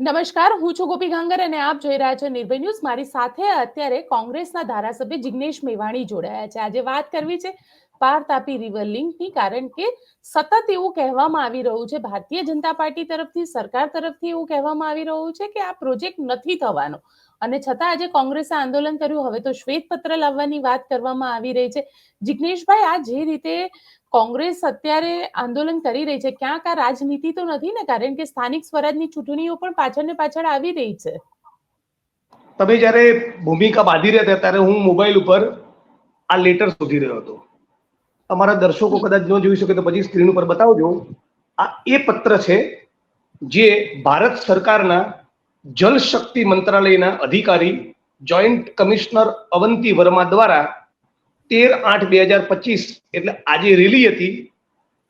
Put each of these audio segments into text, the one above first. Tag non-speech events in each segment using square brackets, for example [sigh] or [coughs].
નમસ્કાર, હું છું ગોપી ગાંગર અને આપ જોઈ રહ્યા છો નિર્ભય ન્યૂઝ. મારી સાથે અત્યારે કોંગ્રેસના ધારાસભ્ય જિગ્નેશ મેવાણી જોડાયા છે. આજે વાત કરવી છે પાર તાપી રિવર લિંકની, કારણ કે સતત એવું કહેવામાં આવી રહ્યું છે, ભારતીય જનતા પાર્ટી તરફથી, સરકાર તરફથી એવું કહેવામાં આવી રહ્યું છે કે આ પ્રોજેક્ટ નથી થવાનો. અને છતાં આજે કોંગ્રેસે આંદોલન કર્યું. હવે તો શ્વેતપત્ર લાવવાની વાત કરવામાં આવી રહી છે. જિગ્નેશભાઈ, આ જે રીતે કોંગ્રેસ અત્યારે આંદોલન કરી રહી છે. ક્યાંક આ રાજનીતિ તો નથી ને, કારણ કે સ્થાનિક સ્વરાજની ચૂંટણીઓ પણ પાછળ ને પાછળ આવી રહી છે. તમે જ્યારે ભૂમિકા બાંધી રહ્યા હતા, ત્યારે હું મોબાઈલ ઉપર આ લેટર શોધી રહ્યો હતો. અમારા દર્શકો કદાચ ન જોઈ શકે તો પછી સ્ક્રીન ઉપર બતાવજો. આ એ પત્ર છે જે ભારત સરકારના જલ શક્તિ મંત્રાલયના અધિકારી જોઈન્ટ કમિશનર અવંતી વર્મા દ્વારા તેર આઠ બે હજાર પચીસ એટલે આજે રેલી હતી.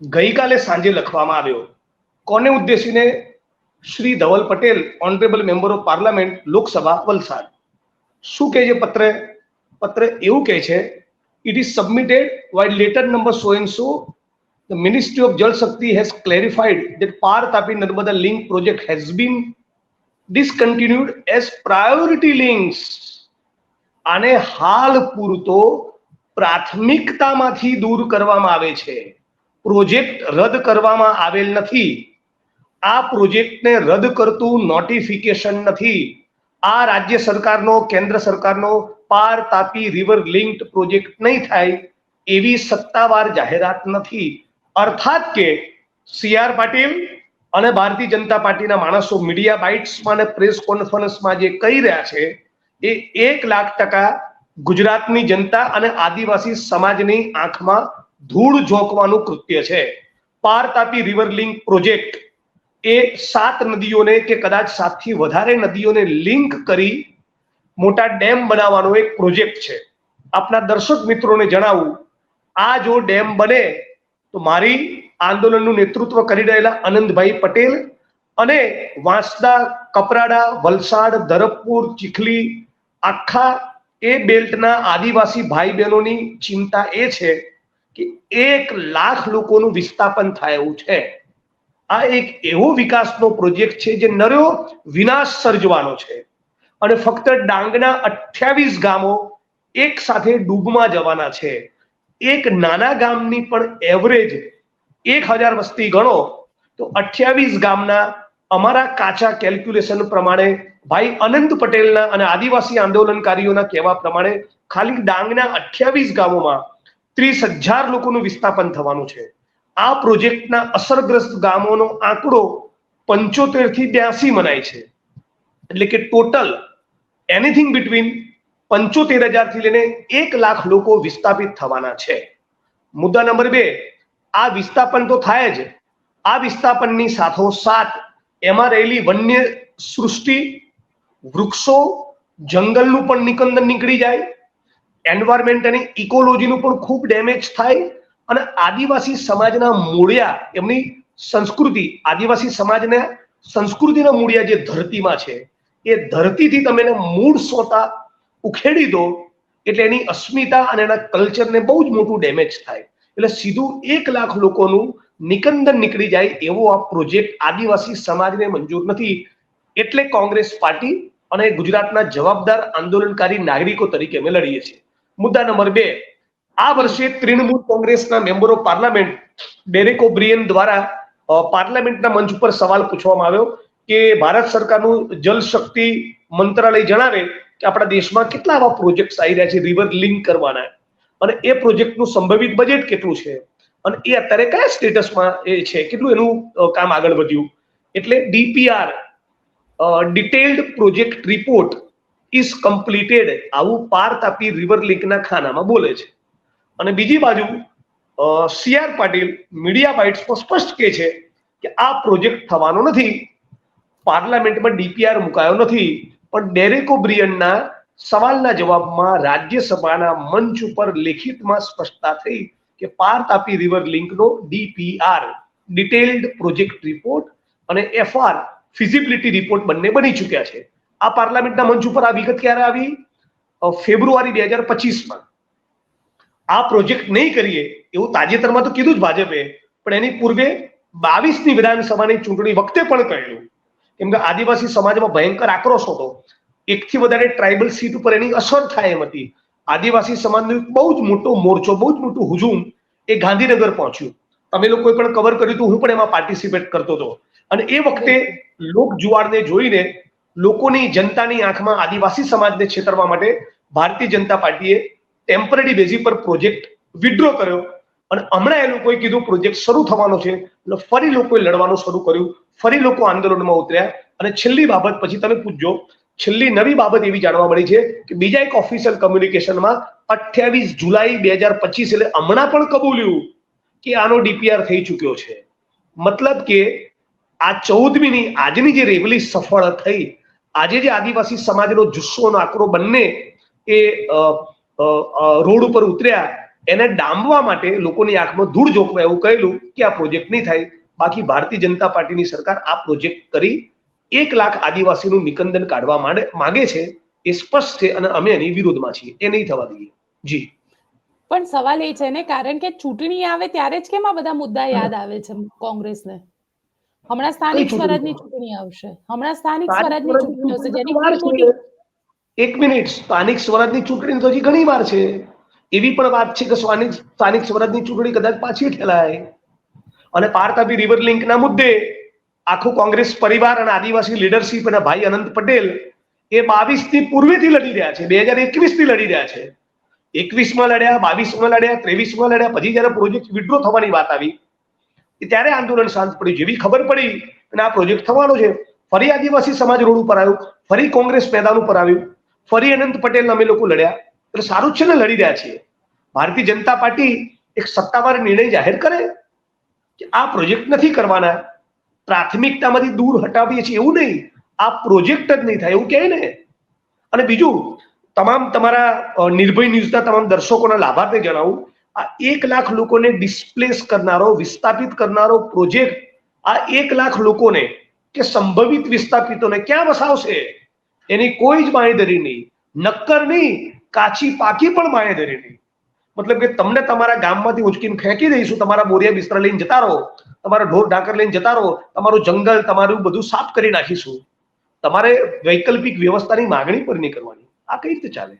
ગઈકાલે સાંજે લખવામાં આવ્યો. કોને ઉદ્દેશીને? Shri Dhaval Patel honourable member of parliament Lok Sabha, Valsad. શું કહે છે પત્ર? પત્ર એવું કહે છે it is submitted while letter number so and so the ministry of jal shakti has clarified that par tapi narmada link project has been discontinued as priority આને હાલ પૂરતો પ્રાથમિકતામાંથી દૂર કરવામાં આવે છે. પ્રોજેક્ટ રદ કરવામાં આવેલ નથી. આ પ્રોજેક્ટને રદ કરતું નોટિફિકેશન નથી. આ રાજ્ય સરકારનો, કેન્દ્ર સરકારનો પાર તાપી રિવર લિંક્ડ પ્રોજેક્ટ નહીં થાય એવી સત્તાવાર જાહેરાત નથી. અર્થાત કે સીઆર પાટીલ અને ભારતીય જનતા પાર્ટીના માણસો મીડિયા બાઇટ્સમાં અને પ્રેસ કોન્ફરન્સમાં જે કહી રહ્યા છે, એ એક લાખ ટકા ગુજરાતની જનતા અને આદિવાસી સમાજની આંખમાં ધૂળ ઝોંકવાનું કૃત્ય છે. Par Tapi river link project એ સાત નદીઓને કે કદાચ સાતથી વધારે નદીઓને લિંક કરી મોટા ડેમ બનાવવાનો એક પ્રોજેક્ટ છે. આપના દર્શક મિત્રોને જણાવું, આ જો ડેમ બને, તો મારી આંદોલનનું નેતૃત્વ કરી રહેલા આનંદભાઈ પટેલ અને વાંસદા, કપરાડા, વલસાડ ધરમપુર ચીખલી, આખા એ બેલ્ટના આદિવાસી ભાઈ બહેનોની ચિંતા એ છે કે એક લાખ લોકોનું વિસ્થાપન થાય એવું છે. આ એક એવો વિકાસનો પ્રોજેક્ટ છે જે નર્યો વિનાશ સર્જવાનો છે. અને ફક્ત ડાંગના અઠ્યાવીસ ગામો એક સાથે ડૂબમાં જવાના છે. એક નાના ગામની પણ એવરેજ એક હજાર વસ્તી ગણો તો અઠ્યાવીસ ગામના અમારા કાચા કેલ્ક્યુલેશન પ્રમાણે ભાઈ અનંત પટેલના અને આદિવાસી આંદોલનકારીઓના કહેવા પ્રમાણે ખાલી ડાંગના અઠ્યાવીસ ગામોમાં ત્રીસ હજાર લોકોનું વિસ્થાપન થવાનું છે. આ પ્રોજેક્ટના અસરગ્રસ્ત ગામોનો આંકડો પંચોતેરથી બ્યાસી મનાય છે. એટલે કે ટોટલ એનીથિંગ બિટવીન પંચોતેર હજારથી લઈને એક લાખ લોકો વિસ્થાપિત થવાના છે. મુદ્દા નંબર બે, આ વિસ્થાપન તો થાય જ. આ વિસ્થાપનની સાથોસાથ એમાં રહેલી વન્ય સૃષ્ટિ વૃક્ષો જંગલનું પણ નિકંદન નીકળી જાય. એન્વાયરમેન્ટ અને ઇકોલોજીનું પણ ખૂબ ડેમેજ થાય અને આદિવાસી સમાજના મૂળિયા એમની સંસ્કૃતિ, આદિવાસી સમાજને સંસ્કૃતિના મૂળિયા જે ધરતીમાં છે, એ ધરતીથી તમે એને મૂળ સોતા ઉખેડી દો, એટલે એની અસ્મિતા અને એના કલ્ચરને બહુ જ મોટું ડેમેજ થાય. એટલે સીધું એક લાખ લોકોનું નિકંદન નીકળી જાય એવો આ પ્રોજેક્ટ આદિવાસી સમાજને મંજૂર નથી. એટલે કોંગ્રેસ પાર્ટી અને ગુજરાતના જવાબદાર આંદોલનકારી નાગરિકો તરીકે અમે લડીએ છીએ. મુદ્દા નંબર બે, આ વર્ષે તૃણમૂલ કોંગ્રેસના મેમ્બરો પાર્લામેન્ટ ડેરેક ઓબ્રિયન દ્વારા પાર્લામેન્ટના મંચ ઉપર સવાલ પૂછવામાં આવ્યો કે ભારત સરકારનું જલ શક્તિ મંત્રાલય જણાવે કે આપણા દેશમાં કેટલા આવા પ્રોજેક્ટ્સ આવી રહ્યા છે, રિવર લિંક કરવાના. અને એ પ્રોજેક્ટનું સંભવિત બજેટ કેટલું છે? અને એ અત્યારે કયા સ્ટેટસમાં એ છે? કેટલું એનું કામ આગળ વધ્યું? એટલે D P R detailed project report is completed આવું પાર તાપી રિવર લિંકના ખાનામાં બોલે છે. અને બીજી બાજુ સી આર પાટીલ મીડિયા બાઇટ્સમાં સ્પષ્ટ કહે છે કે આ પ્રોજેક્ટ થવાનો નથી. પાર્લામેન્ટમાં ડીપીઆર મુકાયો નથી. પણ ડેરેકો બ્રિયનના સવાલના જવાબમાં રાજ્યસભાના મંચ ઉપર લેખિતમાં સ્પષ્ટતા થઈ કે પાર તાપી રિવર લિંકનો ડીપીઆર ડિટેલ્ડ પ્રોજેક્ટ રિપોર્ટ અને એફઆર ફિઝિબિલિટી રિપોર્ટ બંને બની ચૂક્યા છે. આ પાર્લામેન્ટના મંચ ઉપર આ વિગત ક્યારે આવી? ફેબ્રુઆરી બે હજાર પચીસમાં. આ પ્રોજેક્ટ નહીં કરીએ એવું તાજેતરમાં તો કીધું જ ભાજપે, પણ એની પૂર્વે બાવીસની વિધાનસભાની ચૂંટણી વખતે પણ કહેલું કેમ કે આદિવાસી સમાજમાં ભયંકર આક્રોશ હતો. એકથી વધારે ટ્રાઇબલ સીટ ઉપર એની અસર થાય એમ હતી. આદિવાસી સમાજનો એક બહુ જ મોટો મોરચો, બહુ જ મોટું હુજુમ એ ગાંધીનગર પહોંચ્યું. તમે લોકોએ પણ કવર કર્યું હતું, હું પણ એમાં પાર્ટિસિપેટ કરતો હતો. અને એ વખતે લોક જુવાળને જોઈને લોકોની જનતાની આંખમાં આદિવાસી સમાજને છેતરવા માટે ભારતીય જનતા પાર્ટીએ ટેમ્પરરી બેઝી પર પ્રોજેક્ટ વિડ્રો કર્યો અને હમણાં એ લોકોએ કીધું પ્રોજેક્ટ શરૂ થવાનો છે. એટલે ફરી લોકોએ લડવાનું શરૂ કર્યું. ફરી લોકો આંદોલનમાં ઉતર્યા. અને છેલ્લી બાબત પછી તમે પૂછજો, છેલ્લી નવી બાબત એવી જાણવા મળી છે કે બીજા એક ઓફિશિયલ કમ્યુનિકેશનમાં અઠ્યાવીસ જુલાઈ બે હજાર પચીસ એટલે હમણાં પણ કબૂલ્યું કે આનો ડીપીઆર થઈ ચૂક્યો છે. મતલબ કે આ ચૌદમીની આજની જે રેવલી સફળ થઈ આજે જે આદિવાસી સમાજનો જુસ્સો અને આકરો બંને એ રોડ ઉપર ઉતર્યા એને ડામવા માટે લોકોની આંખમાં ધૂળ જોખવા એવું કહેલું કે આ પ્રોજેક્ટ નહીં થાય. બાકી ભારતીય જનતા પાર્ટીની સરકાર આ પ્રોજેક્ટ કરી એક લાખ આદિવાસીનું નિકંદન કાઢવા માગે છે એ સ્પષ્ટ છે અને અમે એની વિરોધમાં છીએ. એ નહીં થવા દઈએ. જી. પણ સવાલ એ છે ને કારણ કે ચૂંટણી આવે ત્યારે જ કેમ આ બધા મુદ્દા યાદ આવે છે કોંગ્રેસને? હમણાં સ્થાનિક? સ્વરાજની ચૂંટણી આવશે. હમણાં સ્થાનિક સ્વરાજની ચૂંટણી આવશે. જેની એક મિનિટ. સ્થાનિક સ્વરાજની ચૂંટણી તો હજી ઘણી વાર છે. એવી પણ વાત છે કે સ્થાનિક સ્થાનિક સ્વરાજની ચૂંટણી કદાચ પાછી ઠેલાય. અને પારતાપી રિવર લિંકના મુદ્દે આખું કોંગ્રેસ પરિવાર અને આદિવાસી લીડરશિપ અને ભાઈ અનંત પટેલ એ બાવીસથી પૂર્વેથી લડી રહ્યા છે. બે હજાર એકવીસથી લડી રહ્યા છે. એકવીસમાં લડ્યા બાવીસમાં લડ્યા ત્રેવીસમાં લડ્યા. પછી જયારે પ્રોજેક્ટ વિડ્રો થવાની વાત આવી ત્યારે આંદોલન શાંત પડ્યું જેવી ખબર પડી અને આ પ્રોજેક્ટ થવાનો છે. ફરી આદિવાસી સમાજ રોડ ઉપર આવ્યું. ફરી કોંગ્રેસ મેદાન ઉપર આવ્યું. ફરી અનંત પટેલ અમે લોકો લડ્યા. એટલે સારું જ છે ને લડી રહ્યા છીએ. ભારતીય જનતા પાર્ટી એક સત્તાવાર નિર્ણય જાહેર કરે કે આ પ્રોજેક્ટ નથી કરવાના. પ્રાથમિકતામાંથી દૂર હટાવીએ છીએ. એવું નહીં. આ પ્રોજેક્ટ જ નહીં થાય. એવું કહે ને. અને બીજું, તમામ તમારા નિર્ભય ન્યૂઝના તમામ દર્શકોના લાભાર્થે જણાવું આ એક લાખ લોકોને ડિસ્પ્લેસ કરનારો, વિસ્થાપિત કરનારો પ્રોજેક્ટ આ એક લાખ લોકોને કે સંભવિત વિસ્થાપિતોને ક્યાં વસાવશે? એની કોઈ જ માહિતી નહીં. નક્કર નહીં, કાચી પાકી પણ માહિતી નહીં. મતલબ કે તમને તમારા ગામમાંથી ઉચકીને ફેંકી દઈશું, તમારા બોરિયા બિસ્તરા લઈને જતા રહો, તમારા ઢોર ઢાંકર લઈને જતા રહો, તમારું જંગલ, તમારું બધું સાફ કરી નાખીશું. તમારે વૈકલ્પિક વ્યવસ્થાની માગણી પર નહીં કરવાની. આ કઈ રીતે ચાલે?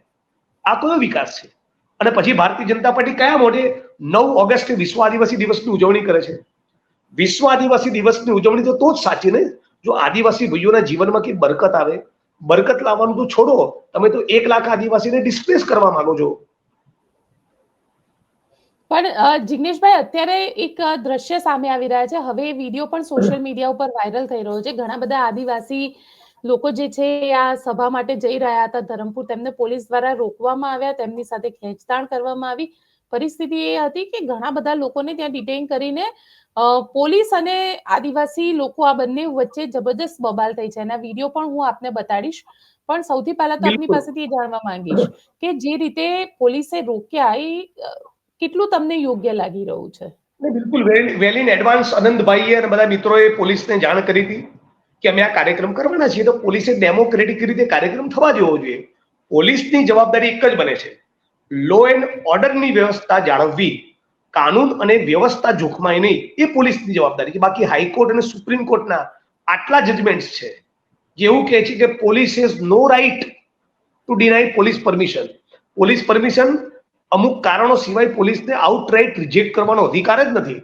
આ કયો વિકાસ છે? અને પછી ભારતીય જનતા પાર્ટી કયા મોઢે નવ ઓગસ્ટ વિશ્વ આદિવાસી દિવસની ઉજવણી કરે છે? વિશ્વ આદિવાસી દિવસની ઉજવણી તો તો જ સાચી ને? જો આદિવાસી ભાઈઓના જીવનમાં કઈ બરકત આવે, બરકત લાવવાનું તો છોડો. તમે તો એક લાખ આદિવાસીને ડિસ્પ્લેસ કરવા માંગો છો. પણ જિગ્નેશભાઈ, અત્યારે એક દ્રશ્ય સામે આવી રહ્યા છે. હવે વીડિયો પણ સોશિયલ મીડિયા ઉપર વાયરલ થઈ રહ્યો છે. ઘણા બધા આદિવાસી લોકો જે છે આ સભા માટે જઈ રહ્યા હતા ધરમપુર તેમને પોલીસ દ્વારા રોકવામાં આવ્યા તેમની સાથે ખેંચતાણ કરવામાં આવી. પરિસ્થિતિ એ હતી કે ઘણા બધા લોકોને ત્યાં ડિટેઇન કરીને પોલીસ અને આદિવાસી લોકો આ બંને વચ્ચે જબરદસ્ત બબાલ થઈ છે. એના વીડિયો પણ હું આપને બતાડીશ. પણ સૌથી પહેલા તો આપની પાસેથી એ જાણવા માંગીશ કે જે રીતે પોલીસે રોક્યા એ કેટલું તમને યોગ્ય લાગી રહ્યું છે? બિલકુલ. વેલ ઇન એડવાન્સ અનંતભાઈએ અને બધા મિત્રોએ પોલીસને જાણ કરી હતી. કે અમે આ કાર્યક્રમ કરવાના છીએ તો પોલીસે ડેમોક્રેટિક રીતે કાર્યક્રમ થવા જવો જોઈએ? પોલીસની જવાબદારી એક જ બને છે. લો એન્ડ ઓર્ડરની વ્યવસ્થા જાળવવી, કાનૂન અને વ્યવસ્થા જોખમાય નહીં, એ પોલીસની જવાબદારી છે. બાકી હાઈકોર્ટ અને સુપ્રીમ કોર્ટના આટલા જજમેન્ટ્સ છે. જેવું કહે છે કે police has no right to deny police permission police permission અમુક કારણો સિવાય પોલીસને આઉટરાઇટ રિજેક્ટ કરવાનો અધિકાર જ નથી.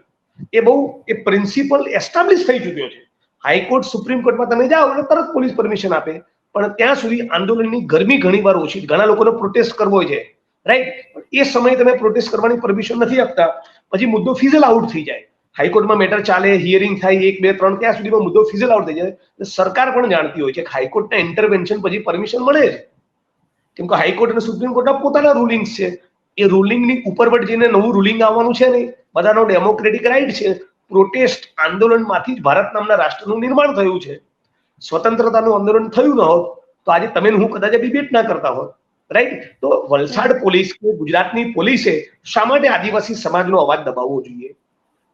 એ બહુ, એ પ્રિન્સિપલ એસ્ટાબ્લિશ થઈ ચૂક્યો છે. હાઈકોર્ટ, સુપ્રીમ કોર્ટમાં તમે જાઓ એટલે તરત પોલીસ પરમિશન આપે. પણ ત્યાં સુધી આંદોલનની ગરમી ઘણી વાર ઓછી, ઘણા લોકોને પ્રોટેસ્ટ કરવો છે. રાઈટ એ સમયે તમે પ્રોટેસ્ટ કરવાની પરમિશન નથી આપતા. પછી મુદ્દો ફિઝલ આઉટ થઈ જાય. હાઈકોર્ટમાં મેટર ચાલે હિયરિંગ થાય, એક, બે, ત્રણ, ત્યાં સુધીમાં મુદ્દો ફિઝલ આઉટ થઈ જાય. સરકાર પણ જાણતી હોય છે કે હાઈકોર્ટના ઇન્ટરવેન્શન પછી પરમિશન મળે જ. કેમ કે હાઈકોર્ટ અને સુપ્રીમ કોર્ટના પોતાના રૂલિંગ્સ છે. એ રૂલિંગની ઉપરવટ જઈને નવું રૂલિંગ આવવાનું છે નહીં. બધાનો ડેમોક્રેટિક રાઈટ છે. પ્રોટેસ્ટ આંદોલનમાંથી જ ભારત નામના રાષ્ટ્રનું નિર્માણ થયું છે. સ્વતંત્રતાનું આંદોલન થયું ન હોત, તો આજે તમે હું કદાચ ડિબેટ ના કરતા હોત. રાઈટ તો વલસાડ પોલીસ કે ગુજરાતની પોલીસે શા માટે આદિવાસી સમાજનો અવાજ દબાવવો જોઈએ?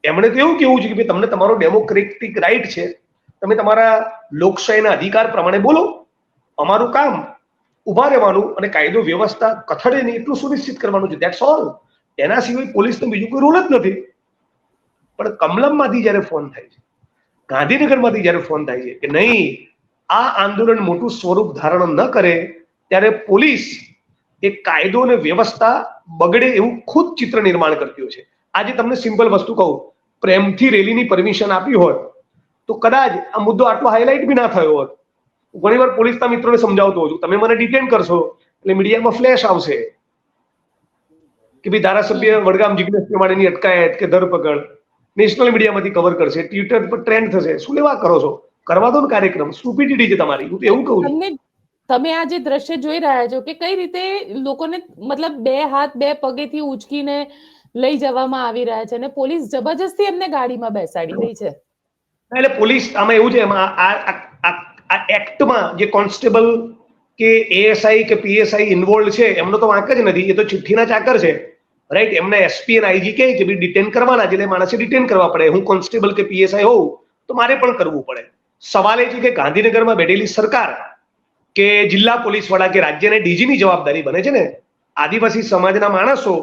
એમણે તો એવું કેવું છે કે ભાઈ તમને તમારો ડેમોક્રેટિક રાઈટ છે. તમે તમારા લોકશાહીના અધિકાર પ્રમાણે બોલો. અમારું કામ ઊભા રહેવાનું અને કાયદો વ્યવસ્થા કથળે નહીં એટલું સુનિશ્ચિત કરવાનું છે. દેટ્સ ઓલ એના સિવાય પોલીસનો બીજું કોઈ રોલ જ નથી. પણ કમલમમાંથી જ્યારે ફોન થાય છે, ગાંધીનગરમાંથી જ્યારે ફોન થાય છે કે નહીં, આ આંદોલન મોટું સ્વરૂપ ધારણ ન કરે, ત્યારે પોલીસ એ કાયદો અને વ્યવસ્થા બગડે એવું ખુદ ચિત્ર નિર્માણ કરતી હોય છે. આજે તમને સિમ્પલ વસ્તુ કહું, પ્રેમથી રેલીની પરમિશન આપી હોત, તો કદાચ આ મુદ્દો આટલો હાઇલાઇટ બી ના થયો હોત. ઘણીવાર પોલીસના મિત્રોને સમજાવતો હોઉં છું, તમે મને ડિટેન કરશો, એટલે મીડિયામાં ફ્લેશ આવશે. કે ભાઈ ધારાસભ્ય વડગામ જિગ્નેશ પ્રમાણેની અટકાયત કે ધરપકડ. નેશનલ મીડિયામાંથી કવર કરશે ટ્વિટર પર ટ્રેન્ડ થશે. શું લેવા કરો છો? કરવા દો ને કાર્યક્રમ. સ્ટુપિડિટી છે તમારી. હું તો એવું કહું છું. તમે આ જે દ્રશ્ય જોઈ રહ્યા છો કે કઈ રીતે લોકોને મતલબ બે હાથ બે પગેથી ઉચકીને લઈ જવામાં આવી રહ્યા છે અને પોલીસ જબરજસ્તી એમને ગાડીમાં બેસાડી રહી છે? એટલે પોલીસ આમાં એવું છે એમાં આ આ- આ આ એક્ટમાં જે કોન્સ્ટેબલ કે એએસઆઈ કે પીએસઆઈ ઇન્વોલ્વ છે એમનો તો વાંક જ નથી. એ તો ચિઠ્ઠીના ચાકર છે. રાઈટ એમને એસપી અને આઈજી કહે કે ભાઈ ડિટેન કરવાના છે, એટલે માણસે ડિટેન કરવા પડે. હું કોન્સ્ટેબલ કે પીએસઆઈ હોઉં, તો મારે પણ કરવું પડે. સવાલ એ છે કે ગાંધીનગરમાં બેઠેલી સરકાર કે જિલ્લા પોલીસ વડા કે રાજ્યને ડીજીની જવાબદારી બને છે ને? આદિવાસી સમાજના માણસો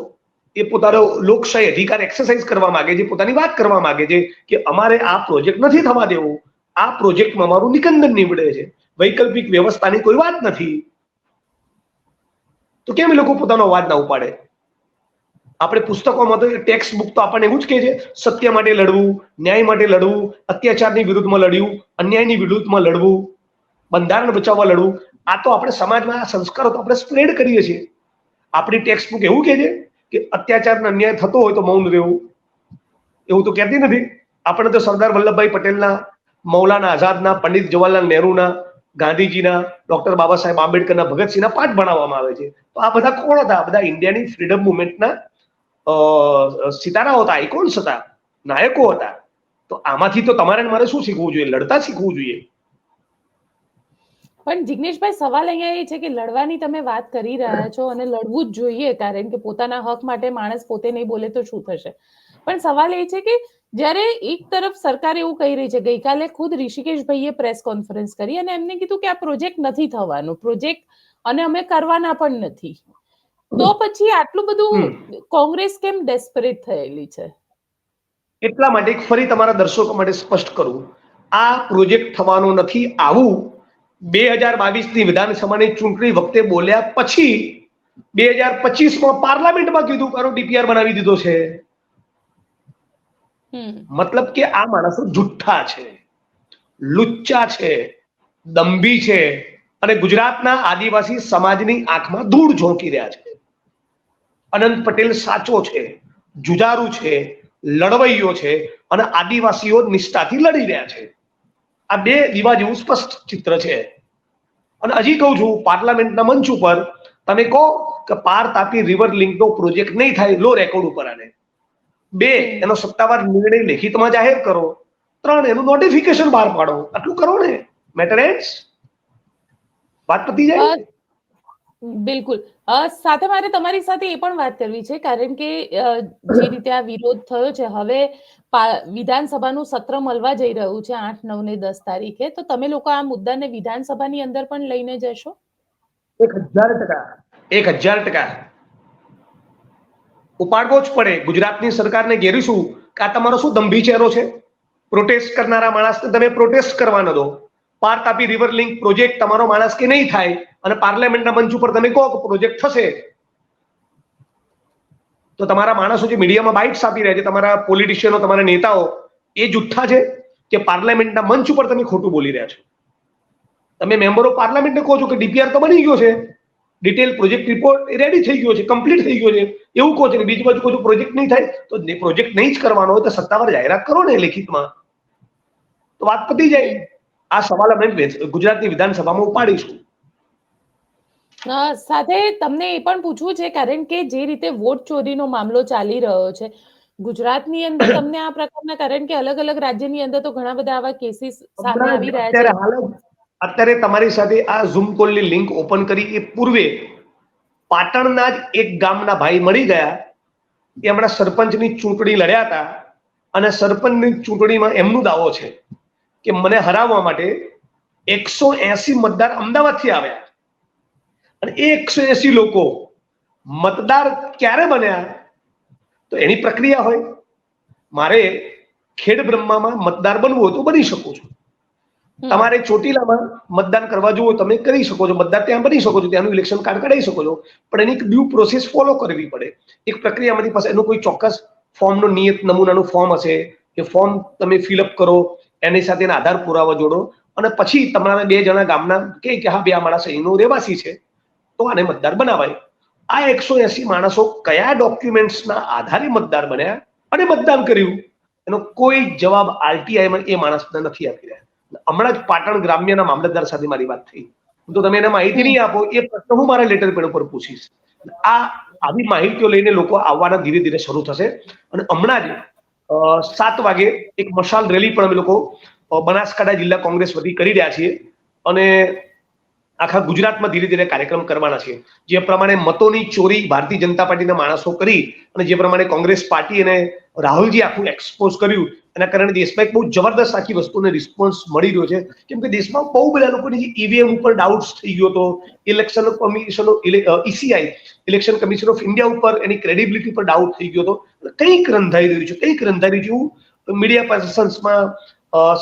એ પોતાનો લોકશાહી અધિકાર એક્સરસાઇઝ કરવા માંગે છે, પોતાની વાત કરવા માંગે છે કે અમારે આ પ્રોજેક્ટ નથી થવા દેવો. આ પ્રોજેક્ટમાં અમારું નિકંદન નીવડે છે. વૈકલ્પિક વ્યવસ્થાની કોઈ વાત નથી. તો કેમ એ લોકો પોતાનો અવાજ ના ઉપાડે? આપણે પુસ્તકોમાં તો ટેક્સ્ટ બુક તો આપણને એવું જ કહે છે, સત્ય માટે લડવું, ન્યાય માટે લડવું, અત્યાચારની વિરુદ્ધમાં લડ્યું, અન્યાયની વિરુદ્ધમાં લડવું, બંધારણ બચાવવા લડવું, આ તો આપણે સમાજમાં આ સંસ્કારો તો આપણે સ્પ્રેડ કરીએ છીએ. આપણી ટેક્સ્ટ બુક એવું કહે છે કે અત્યાચાર અન્યાય થતો હોય તો મૌન રહેવું. એવું તો કહેતી નથી. આપણે તો સરદાર વલ્લભભાઈ પટેલના, મૌલાના આઝાદના, પંડિત જવાહરલાલ નહેરુના, ગાંધીજીના, ડોક્ટર બાબા સાહેબ આંબેડકરના, ભગતસિંહના પાઠ ભણાવવામાં આવે છે. તો આ બધા કોણ હતા? આ બધા ઇન્ડિયાની ફ્રીડમ મુવમેન્ટના સિતારાઓ હતા આઇકોન્સ હતા નાયકો હતા. તો આમાંથી તો તમારે મારે શું શીખવું જોઈએ? લડતા શીખવું જોઈએ. પણ જિગ્નેશભાઈ, સવાલ અહીંયા એ છે કે લડવાની તમે વાત કરી રહ્યા છો અને લડવું જ જોઈએ કારણ કે પોતાના હક માટે માણસ પોતે નહીં બોલે તો શું થશે? પણ સવાલ એ છે કે જ્યારે એક તરફ સરકાર એવું કહી રહી છે, ગઈકાલે ખુદ ઋષિકેશભાઈએ પ્રેસ કોન્ફરન્સ કરી અને એમને કીધું કે આ પ્રોજેક્ટ નથી થવાનો. પ્રોજેક્ટ અને અમે કરવાના પણ નથી. તો પછી આટલું બધું કોંગ્રેસ કેમ ડેસ્પરેટ થયેલી છે? એટલા માટે ફરી તમારા દર્શકો માટે સ્પષ્ટ કરું. આ પ્રોજેક્ટ થવાનો નથી આવું બે હજાર બાવીસની વિધાનસભાની ચૂંટણી વખતે બોલ્યા પછી બે હજાર પચીસમાં પાર્લામેન્ટમાં કીધું કરો ડીપીઆર બનાવી દીધો છે. મતલબ કે આ માણસો જુઠ્ઠા છે લુચ્ચા છે દંભી છે અને ગુજરાતના આદિવાસી સમાજની આંખમાં ધૂળ ઝોંકી રહ્યા છે. અનંત પટેલ સાચો છે જુજારુ છે, લડવૈયો છે અને આદિવાસીઓ નિષ્ઠાથી લડી રહ્યા છે. આ બે દીવા જેવું સ્પષ્ટ ચિત્ર છે. અને હજી કહું છું, પાર્લામેન્ટના મંચ ઉપર તમે કહો કે પાર તાપી રિવર લિંકનો પ્રોજેક્ટ નહીં થાય લો રેકોર્ડ ઉપર આને. બે, એનો સત્તાવાર નિર્ણય લેખિતમાં જાહેર કરો. ત્રણ, એનું નોટિફિકેશન બહાર પાડો. આટલું કરો ને. મેટર એન્ડ વાત પતી જાય? બિલકુલ. અ, સાથે મારે તમારી સાથે એ પણ વાત કરવી છે કારણ કે જે રીતે આ વિરોધ થયો છે હવે પા- વિધાનસભાનું સત્ર મળવા જઈ રહ્યું છે આઠ નવ ને દસ તારીખે. તો તમે લોકો આ મુદ્દાને વિધાનસભાની અંદર પણ લઈને જશો? એક હજાર ટકા. એક હજાર ટકા. ઉપાડવો જ પડે. ગુજરાતની સરકારને ઘેરીશું કે આ તમારો શું દંભી ચહેરો છે? પ્રોટેસ્ટ કરનારા માણસને તમે પ્રોટેસ્ટ કરવા ન દો. પાર તાપી રિવર લિંક પ્રોજેક્ટ તમારો માણસ કે નહીં થાય અને પાર્લામેન્ટના મંચ ઉપર તમે કહો કે પ્રોજેક્ટ થશે. તો તમારા માણસો જે મીડિયામાં બાઇટ્સ આપી રહ્યા છે, તમારા પોલિટિશિયનો તમારા નેતાઓ, એ જુઠ્ઠા છે કે પાર્લામેન્ટના મંચ ઉપર તમે ખોટું બોલી રહ્યા છો. તમે મેમ્બર પાર્લામેન્ટને કહો છો કે ડીપીઆર તો બની ગયો છે. ડિટેલ પ્રોજેક્ટ રિપોર્ટ રેડી થઈ ગયો છે કમ્પ્લીટ થઈ ગયો છે. એવું કહો છો ને બીજી બાજુ કહો છો પ્રોજેક્ટ નહીં થાય, તો પ્રોજેક્ટ નહીં જ કરવાનો હોય તો સત્તાવાર જાહેરાત કરો ને લેખિતમાં. તો વાત પતી જાય. આ સવાલ અમે ગુજરાતની વિધાનસભામાં ઉપાડીશું. સાથે તમને એ પણ પૂછવું છે કારણ કે જે રીતે વોટ ચોરીનો મામલો ચાલી રહ્યો છે ગુજરાતની અંદર [coughs] તમને આ પ્રકારના કારણ કે અલગ અલગ રાજ્યની અંદર તો ઘણા બધા આવા કેસીસ સામે આવી રહ્યા છે. અત્યારે તમારી સાથે આ ઝૂમ કોલની લિંક ઓપન કરી એ પૂર્વે પાટણના જ એક ગામના ભાઈ મળી ગયા. એ હમણાં સરપંચની ચૂંટણી લડ્યા હતા અને સરપંચની ચૂંટણીમાં એમનો દાવો છે. કે મને હરાવવા માટે એકસો એસી મતદાર અમદાવાદથી આવ્યા. અને એ એકસો એસી લોકો મતદાર ક્યારે બન્યા? તો એની પ્રક્રિયા હોય. મારે ખેડ બ્રહ્મામાં મતદાર બનવું હોય તો બની શકું છું. તમારે ચોટીલામાં મતદાન કરવા જુઓ તમે કરી શકો છો. મતદાર ત્યાં બની શકો છો. ત્યાંનું ઇલેક્શન કાર્ડ કઢાવી શકો છો. પણ એની ડ્યુ પ્રોસેસ ફોલો કરવી પડે. એક પ્રક્રિયામાંથી પાસે એનું કોઈ ચોક્કસ ફોર્મનો નિયત નમૂનાનું ફોર્મ હશે. એ ફોર્મ તમે ફિલઅપ કરો. એની સાથેના આધાર પુરાવા જોડો અને પછી તમારા બે જણા ગામના કહે કે હા, બે આ માણસ અહીંનો રહેવાસી છે, તો આને મતદાર બનાવાય. આ એકસો એસી માણસો કયા ડોક્યુમેન્ટ્સના આધારે મતદાર બન્યા અને મતદાન કર્યું? એનો કોઈ જવાબ આરટીઆઈ એ માણસને નથી આપી રહ્યા. હમણાં જ પાટણ ગ્રામ્યના મામલતદાર સાથે મારી વાત થઈ. તો તમે એને માહિતી નહીં આપો, એ પ્રશ્ન હું મારા લેટર પેડ ઉપર પૂછીશ. આ આવી માહિતીઓ લઈને લોકો આવવાના ધીરે ધીરે શરૂ થશે. અને હમણાં જ સાત વાગે એક મશાલ રેલી પણ અમે લોકો બનાસકાંઠા જિલ્લા કોંગ્રેસ વતી કરી રહ્યા છીએ. અને આખા ગુજરાતમાં ધીરે ધીરે કાર્યક્રમ કરવાના છે. જે પ્રમાણે મતોની ચોરી ભારતીય જનતા પાર્ટીના માણસો કરી અને જે પ્રમાણે કોંગ્રેસ પાર્ટી અને રાહુલજી આખું એક્સપોઝ કર્યું. એના કારણે દેશમાં એક બહુ જબરદસ્ત આખી વસ્તુને રિસ્પોન્સ મળી રહ્યો છે. કેમ કે દેશમાં બહુ બધા લોકોની ઈવીએમ ઉપર ડાઉટ્સ થઈ ગયો હતો. Election commission ECI election commission of India ઉપર એની ક્રેડિબિલિટી પર ડાઉટ થઈ ગયો હતો. કંઈક રંધાઈ રહ્યું છે, કંઈક રંધાઈ રહ્યું છે. મીડિયા પર્સન્સમાં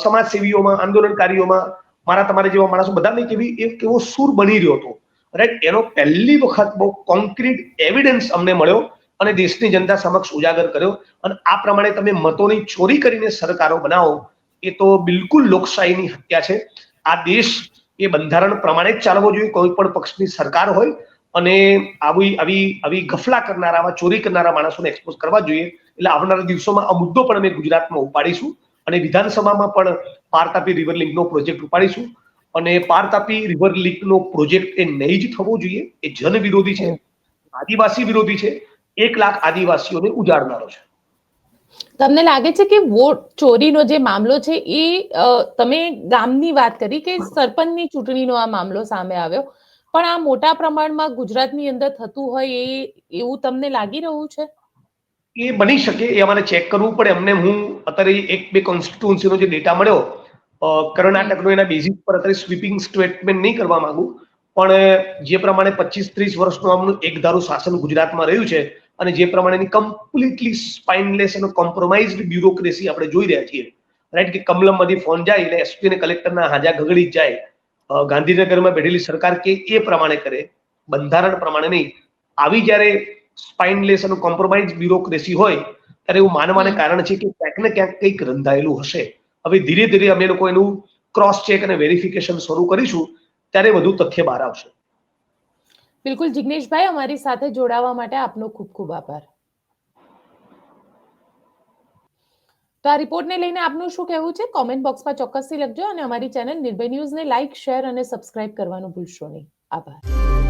સમાજસેવીઓમાં, આંદોલનકારીઓમાં મારા તમારા જેવા માણસો બધાને કેવી એક એવો સૂર બની રહ્યો હતો. રાઈટ એનો પહેલી વખત બહુ કોન્ક્રીટ એવિડન્સ અમને મળ્યો અને દેશની જનતા સમક્ષ ઉજાગર કર્યો. અને આ પ્રમાણે તમે મતોની ચોરી કરીને સરકારો બનાવો, એ તો બિલકુલ લોકશાહીની હત્યા છે. આ દેશ એ બંધારણ પ્રમાણે જ ચાલવો જોઈએ. કોઈ પણ પક્ષની સરકાર હોય અને આવી આવી આવી ગફલા કરનારા ચોરી કરનારા માણસોને એક્સપોઝ કરવા જોઈએ. એટલે આવનારા દિવસોમાં આ મુદ્દો પણ અમે ગુજરાતમાં ઉપાડીશું. અને વિધાનસભામાં પણ પાર તાપી રિવર લિંકનો પ્રોજેક્ટ ઉપાડીશું. અને પાર તાપી રિવર લિંકનો પ્રોજેક્ટ એ નહીં જ થવો જોઈએ, એ જન વિરોધી છે, આદિવાસી વિરોધી છે, એક લાખ આદિવાસીઓને ઉજાડનારો છે. તમને લાગે છે કે વોટ ચોરીનો જે મામલો છે એ તમે ગામની વાત કરી કે સરપંચની ચૂંટણીનો આ મામલો સામે આવ્યો, પણ આ મોટા પ્રમાણમાં ગુજરાતની અંદર થતું હોય એ, એવું તમને લાગી રહ્યું છે? એ બની શકે એ અમારે ચેક કરવું પડે. અમને હું અત્યારે એક બે કોન્સ્ટિટ્યુન્સીનો જે ડેટા મળ્યો કર્ણાટકનો એના બેઝિસ પર અત્યારે સ્વીપિંગ સ્ટેટમેન્ટ નહીં કરવા માંગુ, પણ જે પ્રમાણે પચીસ ત્રીસ વર્ષનું આમનું એકધારું શાસન ગુજરાતમાં રહ્યું છે અને જે પ્રમાણેની કમ્પ્લીટલી સ્પાઇનલેસ અને કોમ્પ્રોમાઇઝડ બ્યુરોક્રેસી આપણે જોઈ રહ્યા છીએ. રાઈટ કે કમલમમાંથી ફોન જાય એટલે એસપી અને કલેક્ટરના હાજા ગગડી જાય ગાંધીનગરમાં બેઠેલી સરકાર કે એ પ્રમાણે કરે, બંધારણ પ્રમાણે નહીં. આવી જ્યારે સ્પાઇનલેસ અને કોમ્પ્રોમાઇઝ બ્યુરોક્રેસી હોય ત્યારે એવું માનવાને કારણ છે કે ક્યાંક ને ક્યાંક કંઈક રંધાયેલું હશે. હવે ધીરે ધીરે અમે લોકો એનું ક્રોસ ચેક અને વેરિફિકેશન શરૂ કરીશું ત્યારે વધુ તથ્ય બહાર આવશે. બિલકુલ જિગ્નેશભાઈ અમારી સાથે જોડાવા માટે આપનો ખૂબ ખૂબ આભાર. તો આ રિપોર્ટને લઈને આપનું શું કહેવું છે? કોમેન્ટ બોક્સમાં ચોક્કસથી લખજો અને અમારી ચેનલ નિર્ભય ન્યૂઝને લાઇક શેર અને સબસ્ક્રાઇબ કરવાનું ભૂલશો નહીં. આભાર.